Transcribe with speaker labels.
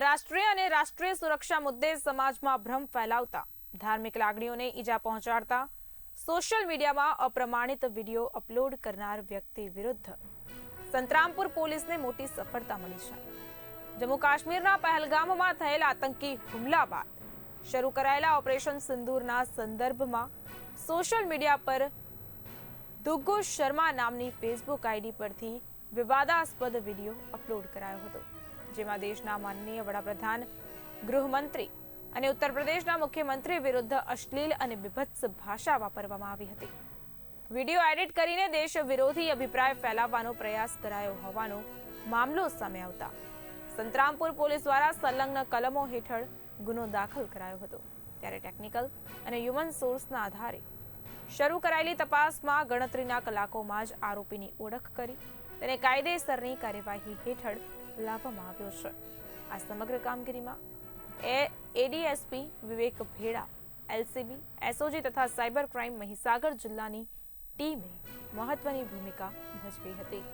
Speaker 1: રાષ્ટ્રીય અને રાષ્ટ્રીય સુરક્ષા મુદ્દે સમાજમાં ભ્રમ ફેલાવતા, ધાર્મિક લાગણીઓને ઈજા પહોંચાડતા, સોશિયલ મીડિયામાં અપ્રમાણિત વીડિયો અપલોડ કરનાર વ્યક્તિ વિરુદ્ધ સંતરામપુર પોલીસને મોટી સફળતા મળી છે. જમ્મુ કાશ્મીરના પહેલગામમાં થયેલા આતંકી હુમલા બાદ શરૂ કરાયેલા ઓપરેશન સિંદૂરના સંદર્ભમાં સોશિયલ મીડિયા પર દુગ્ગુ શર્મા નામની ફેસબુક આઈડી પરથી વિવાદાસ્પદ વીડિયો અપલોડ કરાયો હતો. જેમાં દેશના માનનીય વડાપ્રધાન, ગૃહમંત્રી અને ઉત્તર પ્રદેશના મુખ્યમંત્રી વિરુદ્ધ અશ્લીલ અને બિભત્સ ભાષા વાપરવામાં આવી હતી. વીડિયો એડિટ કરીને દેશ વિરોધી અભિપ્રાય ફેલાવવાનો પ્રયાસ કરાયો હોવાનો મામલો સામે આવતા. સંતરામપુર પોલીસ દ્વારા સંલગ્ન કલમો હેઠળ ગુનો દાખલ કરાયો હતો. ત્યારે ટેકનિકલ અને હ્યુમન સોર્સના આધારે શરૂ કરાયેલી તપાસમાં ગણતરીના કલાકોમાં જ આરોપીની ઓળખ કરી, તેને કાયદેસરની કાર્યવાહી હેઠળ લાવવામાં આવ્યો છે. આ સમગ્ર કામગીરીમાં ADSP Vivek Bheda LCB SOG તથા સાયબર ક્રાઇમ મહીસાગર જિલ્લાની ટીમે મહત્વની ભૂમિકા ભજવી હતી.